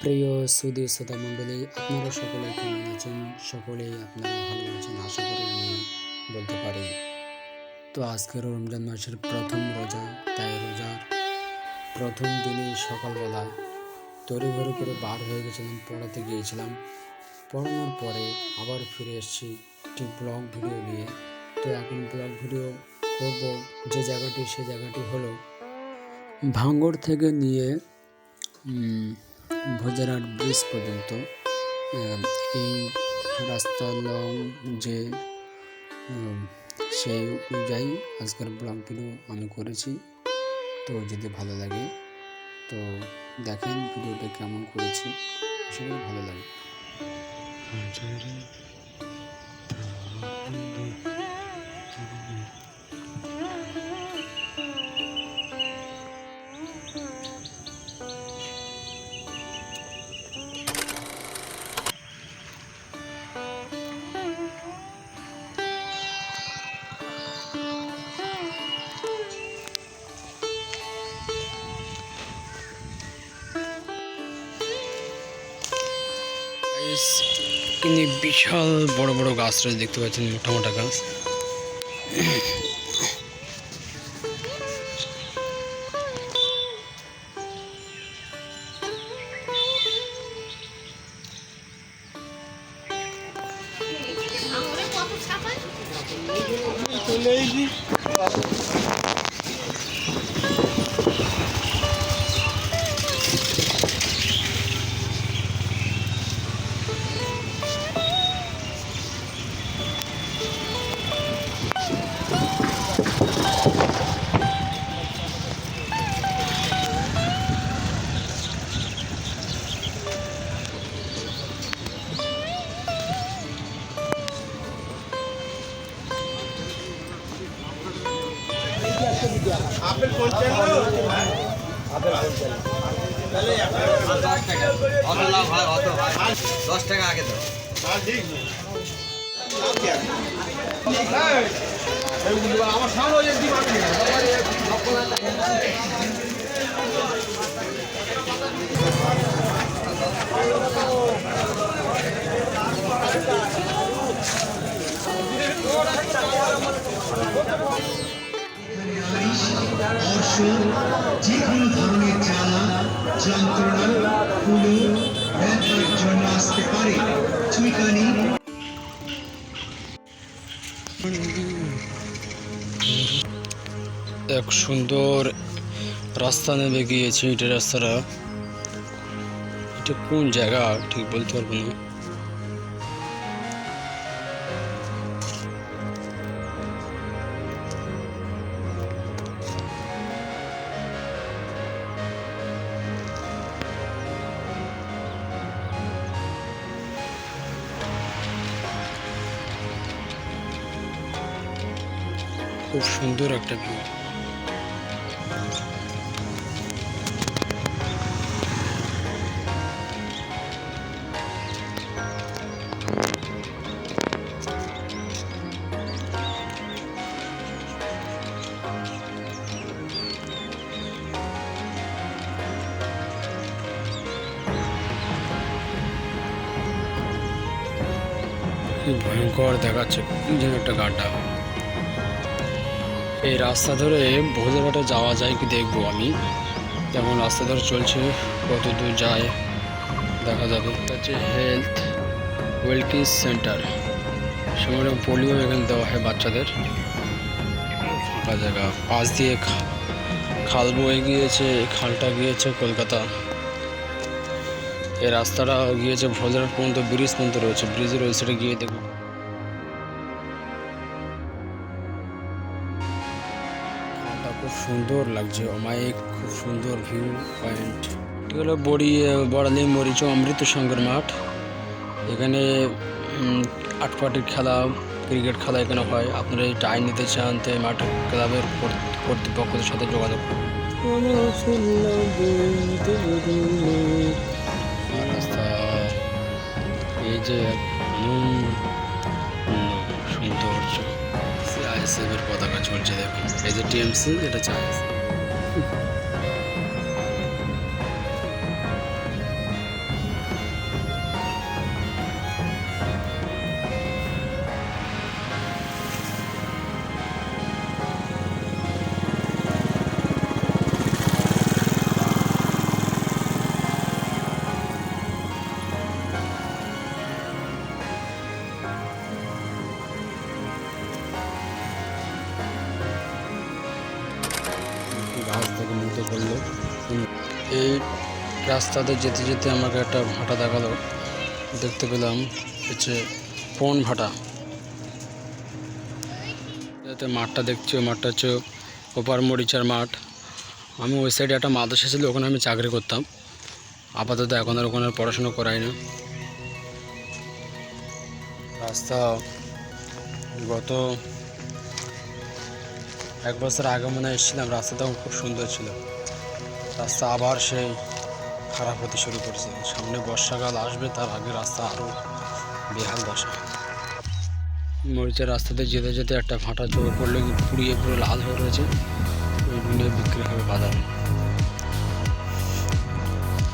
প্রিয় সুদী শ্রোতা মণ্ডলী, আপনারা সকলে কেমন আছেন? সকলেই আপনারা ভালো আছেন, আশা করি আমি বলতে পারি। তো আজকের রমজান মাসের প্রথম রোজা, তাই রোজার প্রথম দিনে সকালবেলা তড়িঘড়ি করে বার হয়ে গেছিলাম, পড়াতে গিয়েছিলাম। পড়ানোর পরে আবার ফিরে এসেছি একটি ব্লগ ভিডিও নিয়ে। তো এখন ব্লগ ভিডিও করব যে জায়গাটি, সে জায়গাটি হলো ভাঙ্গর থেকে নিয়ে উম, ভোজরাট ব্রিজ পর্যন্ত এই রাস্তা লং যে সেই অনুযায়ী আজকের ব্লগ ভিডিও আমি করেছি। তো যদি ভালো লাগে তো দেখেন ভিডিওটা কেমন করেছি। আশা ভালো লাগে এখানে বিশাল বড় বড় গাছ রয়েছে দেখতে পাচ্ছেন মোটা মোটা গাছ। অত লাভ হয় অত দশ টাকা আগে দাও অসুখ, যে কোনো ধরনের জ্বালা, যন্ত্রণা ফুলো আসতে পারে চুইকানি এক সুন্দর রাস্তা নেমে গিয়েছে, এটা রাস্তাটা। এটা কোন জায়গা? ঠিক বলতে পারব না। খুব সুন্দর একটা ভিউ ভয়ঙ্কর দেখাচ্ছে একটা গাড্ডা। এই রাস্তা ধরে ভোজরাটে যাওয়া যায় কি দেখব আমি? যেমন রাস্তা ধরে চলছে, কত দূর যায়, দেখা যাবে। হচ্ছে হেলথ ওয়েলনেস সেন্টার সেখানে পোলিও এখানে দেওয়া হয় বাচ্চাদের। ফাঁকা জায়গা। পাশ দিয়ে খাল বয়ে গিয়েছে খালটা গিয়েছে কলকাতা। এই রাস্তাটা গিয়েছে ভোজরাট পর্যন্ত, ব্রিজ পর্যন্ত রয়েছে। ব্রিজের ওই সাইডে গিয়ে দেখব সুন্দর লাগছে। অমায়িক খুব সুন্দর ভিউ পয়েন্ট এটি হলো বড়ি বড়ালি, মরিচ অমৃত সংঘের মাঠ। এখানে আটপাটির খেলা, ক্রিকেট খেলা এখানে হয়। আপনারা এই টাই নিতে চান তো এই মাঠ ক্লাবের কর্তৃপক্ষদের সাথে যোগাযোগ করুন। রাস্তা, এই যে এর পতাকা চলছে দেখুন এই যে টিএমসি এটা চায় রাস্তাতে যেতে যেতে আমাকে একটা ভাটা দেখাল। দেখতে পেলাম হচ্ছে পন ভাটা। যাতে মাঠটা দেখছি মাঠটা হচ্ছে ওপার মরিচার মাঠ। আমি ওই সাইডে একটা মাদ্রাসা ছিল, ওখানে আমি চাকরি করতাম। আপাতত এখন আর ওখানে পড়াশুনো করাই না। রাস্তা গত এক বছর আগে মনে এসেছিলাম রাস্তা তখন খুব সুন্দর ছিল। রাস্তা আবার সেই খারাপ হতে শুরু করেছে। সামনে বর্ষাকাল আসবে, তার আগে রাস্তা আরও বেহাল দশা। মরিচের রাস্তাতে যেতে যেতে একটা ফাটা চোখে পড়লে পুড়িয়ে পুরো লাল হয়ে রয়েছে। ওইগুলো বিক্রি হবে বাজারে।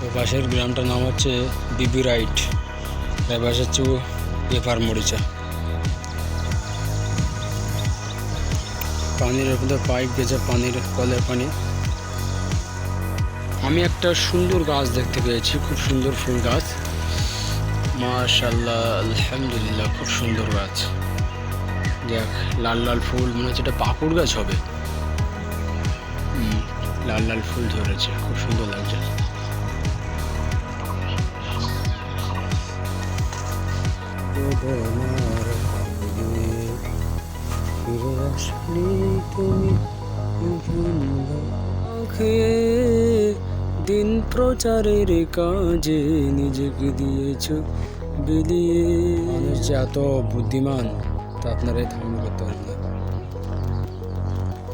ও পাশের গ্রামটার নাম হচ্ছে বিবি রাইট। এর পাশে হচ্ছে এপার মরিচা। পানির উপরে পাইপ গেছে, পানির কলের পানি। আমি একটা সুন্দর গাছ দেখতে পেয়েছি, খুব সুন্দর ফুল গাছ। মাশাল্লাহ আলহামদুলিল্লাহ, খুব সুন্দর গাছ। দেখ, লাল লাল ফুল, মনে হচ্ছে এটা পাকুড় গাছ হবে। লাল লাল ফুল ধরেছে, খুব সুন্দর লাগছে। তুমি খেয়ে দিন প্রচারের কাজে নিজেকে দিয়েছ বিলিয়ে। এত বুদ্ধিমান, তা আপনারা এই ধারণা করতে পারেন না।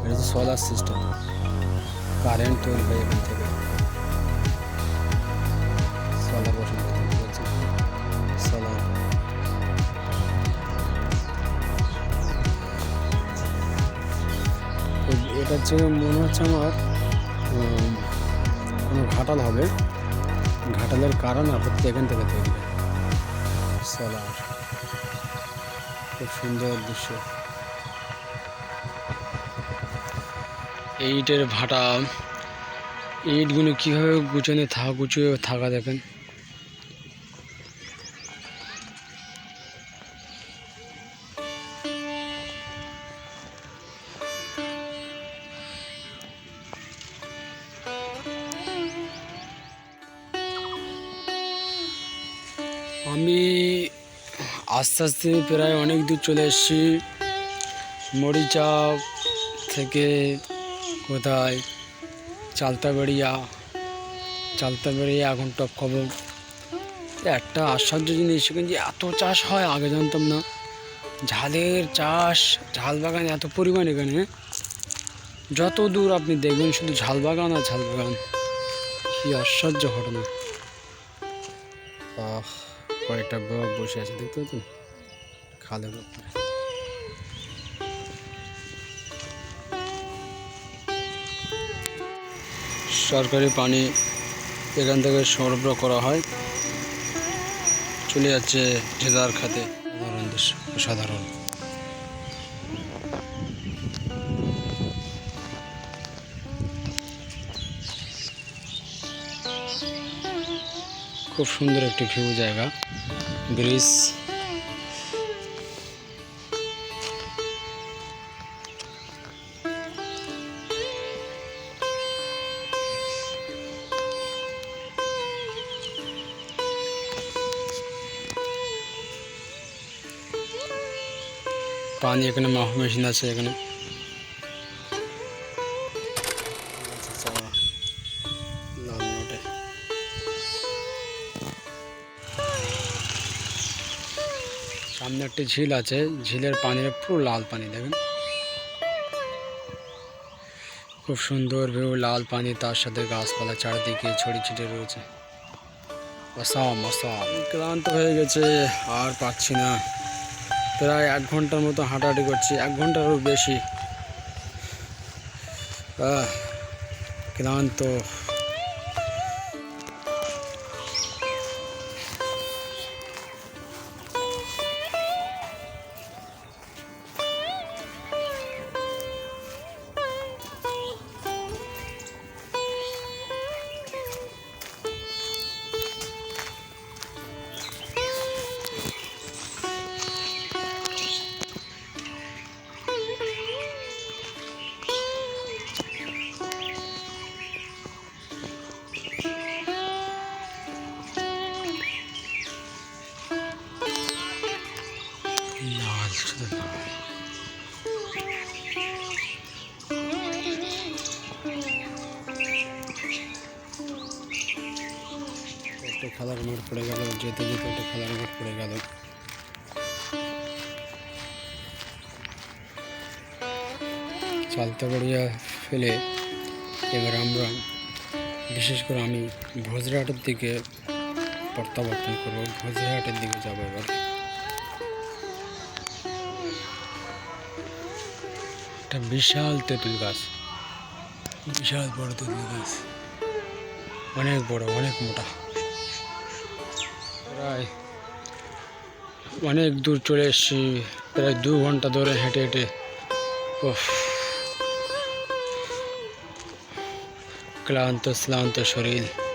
এটা হচ্ছে সোলার সিস্টেম কারেন্ট তৈরি হয় এখান থেকে। সোলার এটা মনে হচ্ছে আমার কোনো ঘাটাল হবে। ঘাটালের কারণ আপাতত এখান থেকে তৈরি। সোলার। খুব সুন্দর দৃশ্য। এই ইটের ভাটা। ইটগুলো কীভাবে গুছানো থাকা গুছিয়ে থাকা দেখেন। আস্তে আস্তে প্রায় অনেক দূর চলে এসেছি। মরিচা থেকে কোথায়? চালতাবেড়িয়া। চালতাবেড়িয়া এখন টপ খবর। একটা আশ্চর্য জিনিস যে এত চাষ হয়, আগে জানতাম না। ঝালের চাষ, ঝাল বাগান, এত পরিমাণ এখানে। যত দূর আপনি দেখবেন, শুধু ঝাল বাগান আর ঝাল বাগান। কি আশ্চর্য ঘটনা। আহ। কয়েকটা বক বসে আছে, দেখতে পাচ্ছেন? খালের উপরে। সরকারি পানি এখান থেকে সরবরাহ করা হয়। চলে যাচ্ছে জেলার খাতে। সাধারণ খুব সুন্দর একটি ভিউ জায়গা। ব্রিজ পানি এখানে মাহ মেশিন আছে এখানে একটি ঝিল আছে, ঝিলের পানির পুরো লাল পানি, দেখেন। খুব সুন্দর ভিউ, লাল পানি, তার সাথে গাছপালা চারিদিকে ছড়িয়ে ছিটিয়ে রয়েছে। অসাম অসাম ক্লান্ত হয়ে গেছে, আর পাচ্ছি না। প্রায় এক ঘণ্টার মতো হাঁটাহাঁটি করছি, এক ঘন্টারও বেশি। ক্লান্ত। লাল শুধু একটা খেলার মাঠ পড়ে গেল, যেতে যেতে একটা খেলার মাঠ পড়ে গেল। চালতা গড়িয়া ফেলে এবার আমরা, বিশেষ করে আমি ভোজরাহাটের দিকে প্রত্যাবর্তন করব। ভোজরাহাটের দিকে যাব এবার। একটা বিশাল তেঁতুল গাছ। বিশাল বড় তেঁতুল গাছ। অনেক বড়, অনেক মোটা। প্রায় অনেক দূর চলে এসেছি, প্রায় দু ঘণ্টা ধরে হেঁটে হেঁটে। ওফ ক্লান্ত, শ্লান্ত শরীর।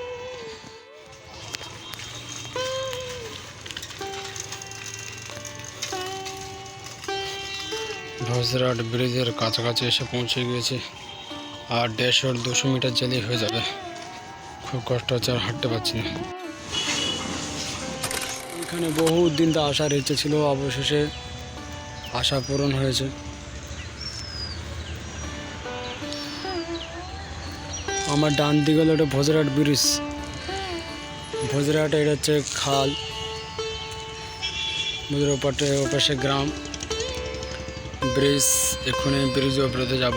ভোজরাট ব্রিজের কাছাকাছি এসে পৌঁছে গিয়েছি আর দেড়শো দুশো মিটার জেলেই হয়ে যাবে। খুব কষ্ট হচ্ছে আর হাঁটতে পারছি না। এখানে বহু দিন তো আসার ইচ্ছে ছিল, অবশেষে আশা পূরণ হয়েছে। আমার ডান দিকে হলো একটা ভোজরাট ব্রিজ। ভোজরাট এটা হচ্ছে খাল। ওপাটে ওপাশে গ্রাম। ব্রিজ এক্ষুনি ব্রিজ ওপরেতে যাব।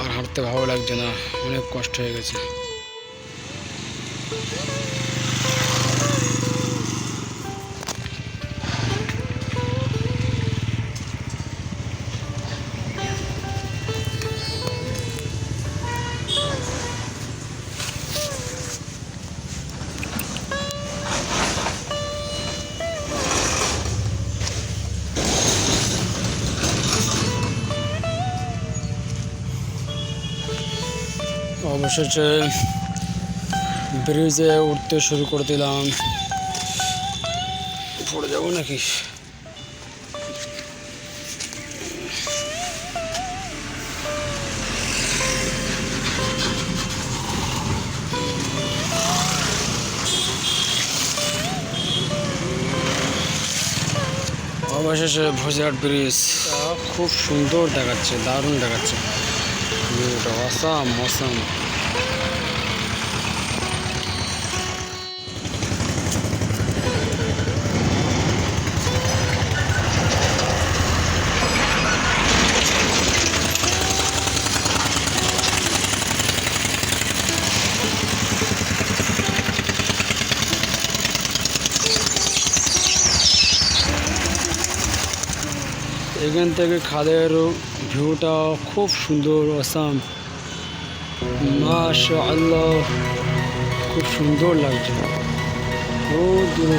আর হাঁটতে ভালো লাগছে না অনেক কষ্ট হয়ে গেছে। অবশেষে ব্রিজে উঠতে শুরু করে দিলাম। পড়ে যাব নাকি? অবশেষে ভোজরাট ব্রিজ। খুব সুন্দর দেখাচ্ছে দারুণ দেখাচ্ছে। অসাম অসাম এখান থেকে খাদের ভিউটা খুব সুন্দর আসাম। মাশা আল্লাহ খুব সুন্দর লাগছে। ও দূরে